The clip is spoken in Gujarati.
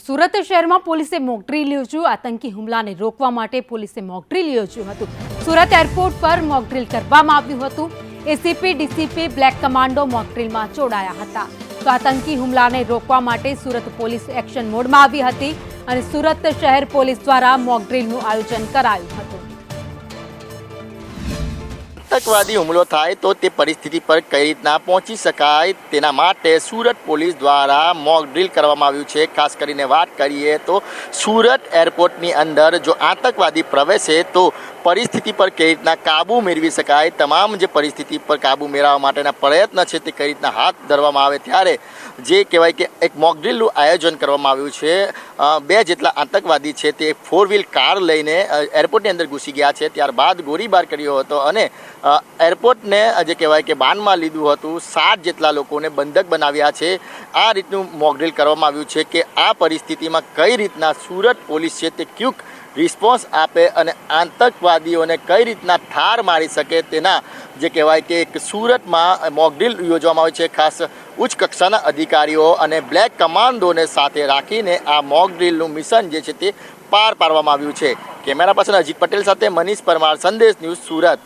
સુરત શહેરમાં પોલીસે મોકડ્રીલ યોજ્યું આતંકી હુમલાને રોકવા માટે પોલીસે મોકડ્રીલ યોજ્યું હતું. સુરત એરપોર્ટ પર મોકડ્રીલ કરવામાં આવ્યું હતું. એસીપી, ડીસીપી, બ્લેક કમાન્ડો મોકડ્રીલમાં જોડાયા હતા. તો આતંકી હુમલાને રોકવા માટે સુરત પોલીસ એક્શન મોડમાં આવી હતી અને સુરત શહેર પોલીસ દ્વારા મોકડ્રીલનું આયોજન કરાયું આતંકવાદી હુમલો થાય તો તે પરિસ્થિતિ પર કઈ રીતના પહોંચી શકાય તેના માટે સુરત પોલીસ દ્વારા મોક ડ્રીલ કરવામાં આવ્યું છે. ખાસ કરીને વાત કરીએ તો સુરત એરપોર્ટની અંદર જો આતંકવાદી પ્રવેશે તો પરિસ્થિતિ પર કઈ રીતના કાબૂ મેળવી શકાય? તમામ જે પરિસ્થિતિ પર કાબૂ મેળવવા માટેના પ્રયત્ન છે તે કઈ રીતના હાથ ધરવામાં આવે? ત્યારે જે કહેવાય કે એક મોક ડ્રીલનું આયોજન કરવામાં આવ્યું છે. બે જેટલા આતંકવાદી છે તે ફોર વ્હીલ કાર લઈને એરપોર્ટની અંદર ઘૂસી ગયા છે. ત્યારબાદ ગોળીબાર કર્યો હતો અને એરપોર્ટને જે કહેવાય કે બાનમાં લીધું હતું, સાત જેટલા લોકોને બંધક બનાવ્યા છે. આ રીતનું મોકડ્રીલ કરવામાં આવ્યું છે કે આ પરિસ્થિતિમાં કઈ રીતના સુરત પોલીસ છે તે ક્યુક રિસ્પોન્સ આપે અને આતંકવાદીઓને કઈ રીતના ઠાર મારી શકે તેના જે કહેવાય કે એક સુરતમાં મોકડ્રીલ યોજવામાં આવે છે. ખાસ ઉચ્ચ કક્ષાના અધિકારીઓ અને બ્લેક કમાન્ડોને સાથે રાખીને આ મોકડ્રીલનું મિશન જે છે તે પાર પાડવામાં આવ્યું છે. કેમેરા પર્સન અજીત પટેલ સાથે મનીષ પરમાર, સંદેશ ન્યૂઝ સુરત.